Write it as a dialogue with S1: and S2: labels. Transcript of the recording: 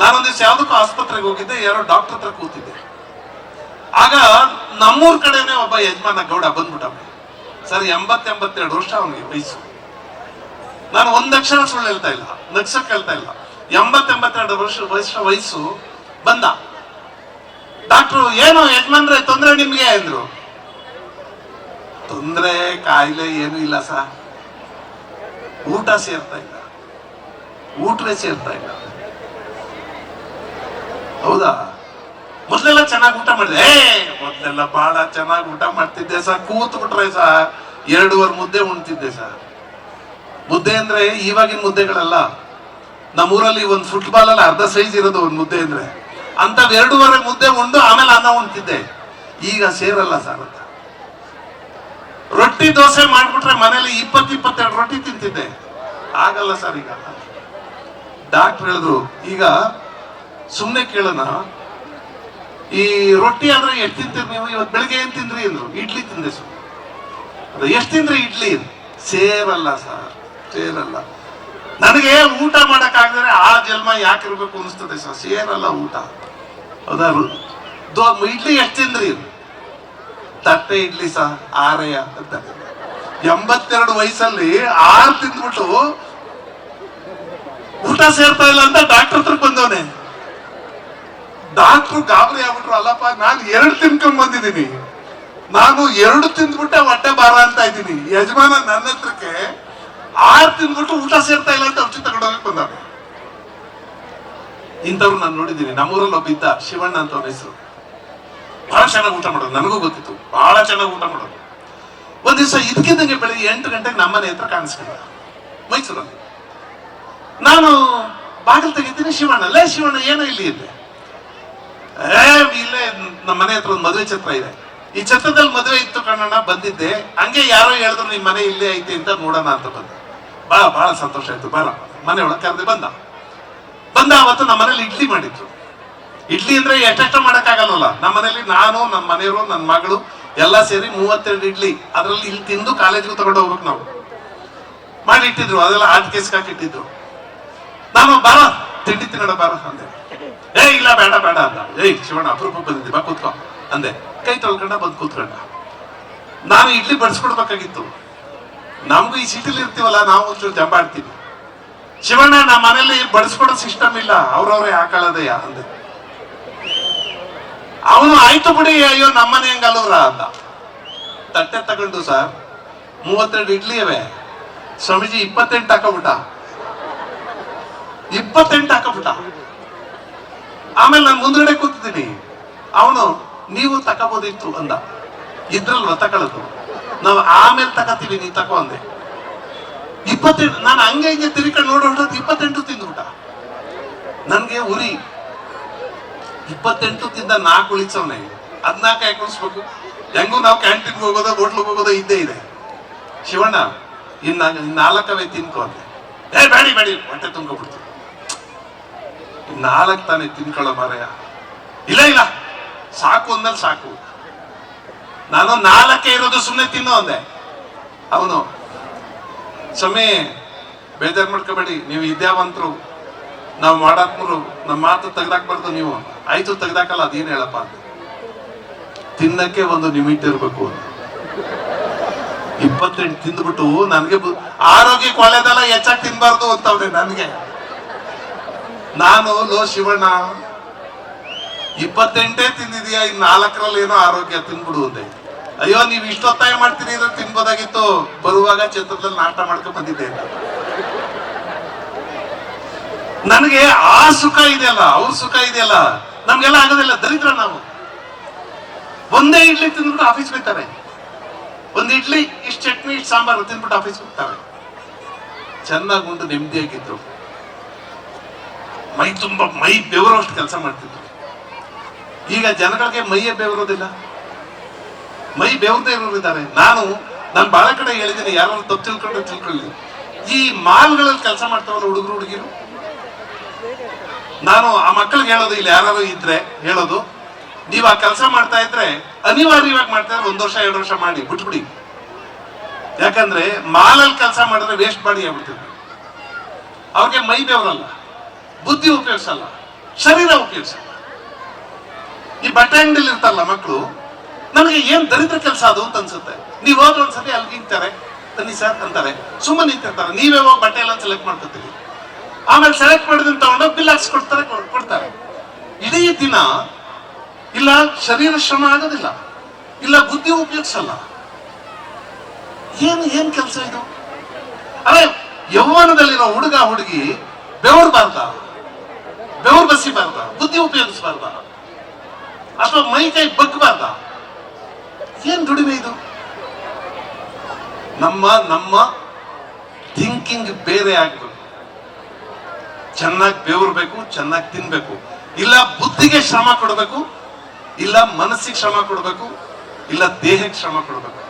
S1: ನಾನೊಂದ್ ದಿವಸ ಯಾವ್ದಕ್ಕೂ ಆಸ್ಪತ್ರೆಗೆ ಹೋಗಿದ್ದೆ, ಯಾರೋ ಡಾಕ್ಟರ್ ಹತ್ರ ಕೂತಿದ್ದೆ. ಆಗ ನಮ್ಮೂರ್ ಕಡೆನೆ ಒಬ್ಬ ಯಜಮಾನ ಗೌಡ ಬಂದ್ಬಿಟ್ಟ ಸರ್ ಎಂಬತ್ ಎಂಬತ್ತೆರಡು ವರ್ಷ ಅವನಿಗೆ ವಯಸ್ಸು. ನಾನು ಒಂದ್ ಅಕ್ಷರ ಸುಳ್ಳು ಹೇಳ್ತಾ ಇಲ್ಲ, ನಗ್ಸಕ್ ಹೇಳ್ತಾ ಇಲ್ಲ. ಎಂಬತ್ತೆಂಬತ್ತೆರಡು ವರ್ಷ ವರ್ಷ ವಯಸ್ಸು ಬಂದ. ಡಾಕ್ಟ್ರು, ಏನು ಯಜಮಾನ್ರೆ, ತೊಂದರೆ ನಿಮ್ಗೆ? ಅಂದ್ರು. ತೊಂದರೆ ಕಾಯಿಲೆ ಏನು ಇಲ್ಲ ಸರ್. ಊಟ ಸೇರ್ತಾ ಇಲ್ಲ. ಊಟವೇ ಸೇರ್ತಾ ಇಲ್ಲ. ಹೌದಾ? ಮೊದ್ಲೆಲ್ಲ ಚೆನ್ನಾಗಿ ಊಟ ಮಾಡಿದೆ. ಮೊದ್ಲೆಲ್ಲ ಬಹಳ ಚೆನ್ನಾಗಿ ಊಟ ಮಾಡ್ತಿದ್ದೆ ಸರ್. ಕೂತ್ ಬಿಟ್ರೆ ಸರ್, ಎರಡೂವರೆ ಮುದ್ದೆ ಉಣ್ತಿದ್ದೆ ಸರ್. ಮುದ್ದೆ ಅಂದ್ರೆ ಇವಾಗಿನ ಮುದ್ದೆಗಳಲ್ಲ. ನಮ್ಮೂರಲ್ಲಿ ಒಂದು ಫುಟ್ಬಾಲ್ ಅಲ್ಲಿ ಅರ್ಧ ಸೈಜ್ ಇರೋದು ಒಂದು ಮುದ್ದೆ ಅಂದ್ರೆ. ಅಂತ ಎರಡೂವರೆ ಮುದ್ದೆ ಉಂಡು, ಆಮೇಲೆ ಅನ್ನ ಉಣ್ತಿದ್ದೆ. ಈಗ ಸೇರಲ್ಲ ಸರ್ ಅಂತ. ರೊಟ್ಟಿ ದೋಸೆ ಮಾಡ್ಬಿಟ್ರೆ ಮನೇಲಿ ಇಪ್ಪತ್ತು ಇಪ್ಪತ್ತೆರಡು ರೊಟ್ಟಿ ತಿಂತಿದ್ದೆ. ಆಗಲ್ಲ ಸರ್ ಈಗ. ಡಾಕ್ಟರ್ ಹೇಳಿದ್ರು, ಈಗ ಸುಮ್ನೆ ಕೇಳೋಣ. ಈ ರೊಟ್ಟಿ ಆದ್ರೆ ಎಷ್ಟು ತಿಂತೀರಿ ನೀವು? ಇವತ್ತು ಬೆಳಿಗ್ಗೆ ಏನು ತಿಂದ್ರಿ ಅಂದ್ರು? ಇಡ್ಲಿ ತಿಂದೆ ಸರ್. ಅದು ಎಷ್ಟು ತಿಂದ್ರಿ ಇಡ್ಲಿ? ಸೇರಲ್ಲ ಸರ್. ಸೇರಲ್ಲ ನನಗೆ ಊಟ ಮಾಡಕ್ ಆಗದ್ರೆ ಆ ಜನ್ಮ ಯಾಕೆ ಇರಬೇಕು ಅನಿಸ್ತದೆ ಸರ್. ಸೇರಲ್ಲ ಊಟ. ಹೌದಾ ಇಡ್ಲಿ ಎಷ್ಟು ತಿಂದ್ರಿ? ತಟ್ಟೆ ಇಡ್ಲಿ ಸಹ ಆರೆಯ ಅಂತ. ಎಂಬತ್ತೆರಡು ವಯಸ್ಸಲ್ಲಿ ಆರು ತಿಂದ್ಬಿಟ್ಟು ಊಟ ಸೇರ್ತಾ ಇಲ್ಲ ಅಂತ ಡಾಕ್ಟರ್ ಹತ್ರ ಬಂದವನೆ. ಡಾಕ್ಟ್ರು ಗಾಬರಿ ಆಗ್ಬಿಟ್ರು ಅಲ್ಲಪ್ಪ, ನಾನು ಎರಡು ತಿನ್ಕೊಂಡ್ ಬಂದಿದ್ದೀನಿ. ನಾನು ಎರಡು ತಿಂದ್ಬಿಟ್ಟೆ ಹೊಟ್ಟೆ ಬಾರ ಅಂತ ಇದ್ದೀನಿ. ಯಜಮಾನ ನನ್ನ ಹತ್ರಕ್ಕೆ ಆರು ತಿಂದ್ಬಿಟ್ಟು ಊಟ ಸೇರ್ತಾ ಇಲ್ಲ ಅಂತ ಔಷಧಿ ತಗೊಂಡೋಗಕ್ ಬಂದ ಇಂಥವ್ರು ನಾನು ನೋಡಿದ್ದೀನಿ. ನಮ್ಮೂರಲ್ಲಿ ಒಬ್ಬ ಇದ್ದ ಶಿವಣ್ಣ ಅಂತ ಅವ್ರ ಹೆಸರು. ಬಹಳ ಚೆನ್ನಾಗಿ ಊಟ ಮಾಡೋದು. ನನಗೂ ಗೊತ್ತಿತ್ತು. ಬಹಳ ಚೆನ್ನಾಗಿ ಊಟ ಮಾಡೋದು. ಒಂದ್ ದಿವಸ ಇದಕ್ಕಿದ್ದಂಗೆ ಬೆಳಿಗ್ಗೆ ಎಂಟು ಗಂಟೆಗೆ ನಮ್ಮನೆ ಹತ್ರ ಕಾಣಿಸ್ಕೊಂಡ ಮೈಸೂರಲ್ಲಿ. ನಾನು ಬಾಗಿಲು ತೆಗಿತೀನಿ, ಶಿವಣ್ಣ. ಲೇ ಶಿವಣ್ಣ, ಏನೋ ಇಲ್ಲಿ ಇದೆ. ಇಲ್ಲೇ ನಮ್ಮ ಮನೆ ಹತ್ರ ಒಂದು ಮದುವೆ ಛತ್ರ ಇದೆ. ಈ ಛತ್ರದಲ್ಲಿ ಮದುವೆ ಇತ್ತು ಕಣ್ಣಣ್ಣ, ಬಂದಿದ್ದೆ. ಹಂಗೆ ಯಾರೋ ಹೇಳಿದ್ರು ನಿಮ್ಮ ಮನೆ ಇಲ್ಲೇ ಐತೆ ಅಂತ ನೋಡೋಣ ಅಂತ ಬಂದೆ. ಬಾ, ಬಹಳ ಸಂತೋಷ ಆಯ್ತು ಬಾರ ಮನೆ ಒಳಗೆ ಕರೆದು ಬಂದ. ಬಂದ, ಅವತ್ತು ನಮ್ಮ ಮನೇಲಿ ಇಡ್ಲಿ ಮಾಡಿದ್ರು. ಇಡ್ಲಿ ಅಂದ್ರೆ ಎಷ್ಟೆಷ್ಟು ಮಾಡೋಕ್ಕಾಗಲ್ಲ ನಮ್ಮ ಮನೇಲಿ ನಾನು, ನಮ್ಮ ಮನೆಯವರು, ನನ್ನ ಮಗಳು, ಎಲ್ಲ ಸೇರಿ ಮೂವತ್ತೆರಡು ಇಡ್ಲಿ. ಅದ್ರಲ್ಲಿ ಇಲ್ಲಿ ತಿಂದು ಕಾಲೇಜ್ಗೂ ತಗೊಂಡು ಹೋಗ್ಬೇಕು ನಾವು. ಮಾಡಿ ಇಟ್ಟಿದ್ರು, ಅದೆಲ್ಲ ಆಟ್ ಕೇಸ್ ಹಾಕಿ ಇಟ್ಟಿದ್ರು ನಾನು ಬಾರ ತಿಂಡಿ ತಿನ್ನೋಣ ಬಾರ ಅಂದೆ. ಏ, ಇಲ್ಲ, ಬೇಡ ಬೇಡ ಅಂತ. ಏಯ್, ಶಿವಣ್ಣ ಅಪರೂಪ ಬಂದಿದ್ದೆ. ಬಾ, ಕೂತ್ಕೊ. ಅಂದೆ, ಕೈ ತೊಳ್ಕೊಂಡ ಬಂದು ಕೂತ್ಕೊಂಡ. ನಾನು ಇಡ್ಲಿ ಬಡಿಸ್ಕೊಡ್ಬೇಕಾಗಿತ್ತು. ನಮಗೂ ಈ ಸಿಟಿಲಿ ಇರ್ತೀವಲ್ಲ, ನಾವು ಒಂಚೂರು ಜಂಬಾಡ್ತೀವಿ. ಶಿವಣ್ಣ, ನಮ್ಮ ಮನೇಲಿ ಬಡಿಸ್ಕೊಡೋ ಸಿಸ್ಟಮ್ ಇಲ್ಲ. ಅವ್ರವ್ರೇ ಹಾಕೊಳ್ಳೋದಯ್ಯ ಅಂದೆ. ಅವನು, ಆಯ್ತು ಬಿಡಿ, ಅಯ್ಯೋ ನಮ್ಮನೆ ಹೆಂಗಲ್ಲವ್ರ ಅಂದ ತಟ್ಟೆ ತಗೊಂಡು, ಸರ್, ಮೂವತ್ತೆರಡು ಇಡ್ಲಿ ಅವೆ ಸ್ವಾಮೀಜಿ, ಇಪ್ಪತ್ತೆಂಟು ಹಾಕೋಬಿಟ್ಟ. ಇಪ್ಪತ್ತೆಂಟು ಹಾಕಬಿಟ್ಟ. ಆಮೇಲೆ ನಾನು ಮುಂದ್ಗಡೆ ಕೂತಿದ್ದೀನಿ. ಅವನು, ನೀವು ತಗೋಬೋದಿತ್ತು ಅಂದ. ಇದ್ರಲ್ವ, ತಕೊಳ್ಳೋದು? ನಾವು ಆಮೇಲೆ ತಗೋತೀವಿ ನೀ ತಕೋ ಅಂದೆ. ಇಪ್ಪತ್ತೆಂಟು, ನಾನು ಹಂಗೆ ಹಿಂಗೆ ತಿರ್ಕೊಂಡು ನೋಡೋದು ಇಪ್ಪತ್ತೆಂಟು ತಿಂದು ಊಟ. ನನಗೆ ಉರಿ. ಇಪ್ಪತ್ತೆಂಟು ತಿಂದ ನಾಲ್ಕು ಉಳಿಸವನೆ. ಹದ್ನಾಲ್ಕು ಯಾಕೆ ಉಳಿಸ್ಬೇಕು ಹೆಂಗೂ ನಾವು ಕ್ಯಾಂಟೀನ್ಗೆ ಹೋಗೋದೋ ಹೋಟ್ಲಿಗೆ ಹೋಗೋದೋ ಇದ್ದೇ ಇದೆ. ಶಿವಣ್ಣ ಇನ್ನ ಇನ್ ನಾಲ್ಕವೇ ತಿನ್ಕೋ ಅಂದೆ. ಏ, ಬೇಡಿ ಬೇಡಿ, ಹೊಟ್ಟೆ ತುಂಬಿಡ್ತು ನಾಲ್ಕು ತಾನೇ ತಿನ್ಕೊಳ್ಳೋ ಮಾರಾಯ ಇಲ್ಲ ಇಲ್ಲ. ಸಾಕು ಅಂದಲ್ಲಿ ಸಾಕು. ನಾನು ನಾಲ್ಕೇ ಇರೋದು ಸುಮ್ಮನೆ ತಿನ್ನು ಅಂದೆ. ಅವನು, ಸ್ವಾಮಿ, ಬೇಜಾರು ಮಾಡ್ಕೋಬೇಡಿ, ನೀವು ವಿದ್ಯಾವಂತರು, ನಾವು ಮಾಡಾತ್ಮರು, ನಮ್ಮ ಮಾತು ತೆಗ್ದಾಕ್ಬಾರ್ದು ನೀವು. ಆಯ್ತು, ತೆಗ್ದಾಕಲ್ಲ, ಅದೇನು ಹೇಳಪ್ಪ ಅಂತ. ತಿನ್ನಕ್ಕೆ ಒಂದು ಲಿಮಿಟ್ ಇರಬೇಕು ಇಪ್ಪತ್ತೆಂಟು ತಿಂದ್ಬಿಟ್ಟು ನನಗೆ ಆರೋಗ್ಯಕ್ಕೆ ಒಳ್ಳೇದಲ್ಲ, ಹೆಚ್ಚಾಗಿ ತಿನ್ಬಾರ್ದು ಅಂತವ್ರೆ ನನಗೆ. ನಾನು ಲೋ ಶಿವಣ್ಣ, ಇಪ್ಪತ್ತೆಂಟೇ ತಿಂದಿದೀಯಾ ಇನ್ ನಾಲ್ಕರಲ್ಲಿ ಏನೋ ಆರೋಗ್ಯ ತಿನ್ಬಿಡು ಅಂದೆ. ಅಯ್ಯೋ, ನೀವು ಇಷ್ಟೊತ್ತಾಯ ಮಾಡ್ತೀನಿ ಅಂದ್ರೆ ತಿನ್ಬೋದಾಗಿತ್ತು. ಬರುವಾಗ ಚಿತ್ರದಲ್ಲಿ ನಾಟ ಮಾಡ್ಕೊಂಡ್ ಬಂದಿದ್ದೆ ನನಗೆ ಆ ಸುಖ ಇದೆಯಲ್ಲ, ಅವ್ರ ಸುಖ ಇದೆಯಲ್ಲ. ನಮ್ಗೆಲ್ಲ ಆಗೋದಿಲ್ಲ, ದರಿದ್ರ ನಾವು. ಒಂದೇ ಇಡ್ಲಿ ತಿಂದ್ಬಿಟ್ಟು ಆಫೀಸ್ ಬೈತಾರೆ ಒಂದ್ ಇಡ್ಲಿ, ಇಷ್ಟು ಚಟ್ನಿ, ಇಷ್ಟು ಸಾಂಬಾರು ತಿಂದ್ಬಿಟ್ಟು ಆಫೀಸ್ ಹೋಗ್ತಾರೆ. ಚೆನ್ನಾಗಿ ಉಂಡು ನೆಮ್ಮದಿಯಾಗಿದ್ರು. ಮೈ ತುಂಬ, ಮೈ ಬೆವರೋಷ್ಟು ಕೆಲಸ ಮಾಡ್ತಿದ್ರು. ಈಗ ಜನಗಳಿಗೆ ಮೈಯೇ ಬೆವರೋದಿಲ್ಲ. ಮೈ ಬೆವರದೇ ಇರೋರು ಇದ್ದಾರೆ ನಾನು ನಾನು ಬಹಳ ಕಡೆ ಹೇಳಿದ್ದೀನಿ ಯಾರು ತಪ್ಪು ತಿಳ್ಕೊಂಡು ತಿಳ್ಕೊಳ್ಳಿ. ಈ ಮಾಲ್ಗಳಲ್ಲಿ ಕೆಲಸ ಮಾಡ್ತಾವಲ್ಲ ಹುಡುಗರು, ಹುಡುಗಿರು? ನಾನು ಆ ಮಕ್ಕಳಿಗೆ ಹೇಳೋದು, ಇಲ್ಲಿ ಯಾರು ಇದ್ರೆ ಹೇಳೋದು, ನೀವು ಆ ಕೆಲಸ ಮಾಡ್ತಾ ಇದ್ರೆ ಅನಿವಾರ್ಯವಾಗಿ ಮಾಡ್ತಾ ಇದ್ರೆ ಒಂದು ವರ್ಷ, ಎರಡು ವರ್ಷ ಮಾಡಿ, ಬಿಟ್ಬಿಡಿ. ಯಾಕಂದ್ರೆ ಮಾಲಲ್ಲಿ ಕೆಲಸ ಮಾಡಿದ್ರೆ ವೇಸ್ಟ್ ಮಾಡಿ ಆಗ್ಬಿಡ್ತಿದ್ರು ಅವ್ರಿಗೆ ಮೈ ಬೆವರಲ್ಲ. ಬುದ್ಧಿ ಉಪಯೋಗಿಸಲ್ಲ, ಶರೀರ ಉಪಯೋಗಿಸಲ್ಲ. ಈ ಬಟ್ಟೆ ಅಂಗಡಿಲಿ ಇರ್ತಲ್ಲ ಮಕ್ಕಳು ನನಗೆ ಏನ್ ದರಿದ್ರ ಕೆಲಸ ಅದು ಅಂತ ಅನ್ಸುತ್ತೆ. ನೀವು ಹೋದ್ರೆ ಒಂದ್ಸತಿ ಅಲ್ಲಿ ನಿಂತಾರೆ, ಬನ್ನಿ ಸರ್ ಅಂತಾರೆ. ಸುಮ್ಮನೆ ನಿಂತಿರ್ತಾರೆ. ನೀವೇ ಹೋಗಿ ಬಟ್ಟೆ ಎಲ್ಲ ಸೆಲೆಕ್ಟ್ ಮಾಡ್ಕೋತೀವಿ ಆಮೇಲೆ ಸೆಲೆಕ್ಟ್ ಮಾಡಿದಂತ ತಗೊಂಡು ಬಿಲ್ ಹಾಕ್ಸ್ಕೊಡ್ತಾರೆ ಕೊಡ್ತಾರೆ ಇಡೀ ದಿನ, ಇಲ್ಲ ಶರೀರ ಶ್ರಮ ಆಗೋದಿಲ್ಲ, ಇಲ್ಲ ಬುದ್ಧಿ ಉಪಯೋಗಿಸಲ್ಲ. ಏನು, ಏನ್ ಕೆಲಸ ಇದು? ಅರೆ, ಯೌವನದಲ್ಲಿರೋ ಹುಡುಗ, ಹುಡುಗಿ ಬೆವರ್ಬಾರ್ದ ಬೆವರು ಬಸಿಬಾರ್ದ ಬುದ್ಧಿ ಉಪಯೋಗಿಸಬಾರ್ದ ಅಥವಾ ಮೈ ಕೈ ಬಗ್ಬಾರ್ದ ಏನ್ ದುಡಿಮೆ ಇದು? ನಮ್ಮ ನಮ್ಮ ಥಿಂಕಿಂಗ್ ಬೇರೆ ಆಗ್ಬೇಕು ಚೆನ್ನಾಗಿ ಬೇವರ್ಬೇಕು ಚೆನ್ನಾಗಿ ತಿನ್ಬೇಕು. ಇಲ್ಲ ಬುದ್ಧಿಗೆ ಶ್ರಮ ಕೊಡಬೇಕು, ಇಲ್ಲ ಮನಸ್ಸಿಗೆ ಶ್ರಮ ಕೊಡಬೇಕು, ಇಲ್ಲ ದೇಹಕ್ಕೆ ಶ್ರಮ ಕೊಡಬೇಕು.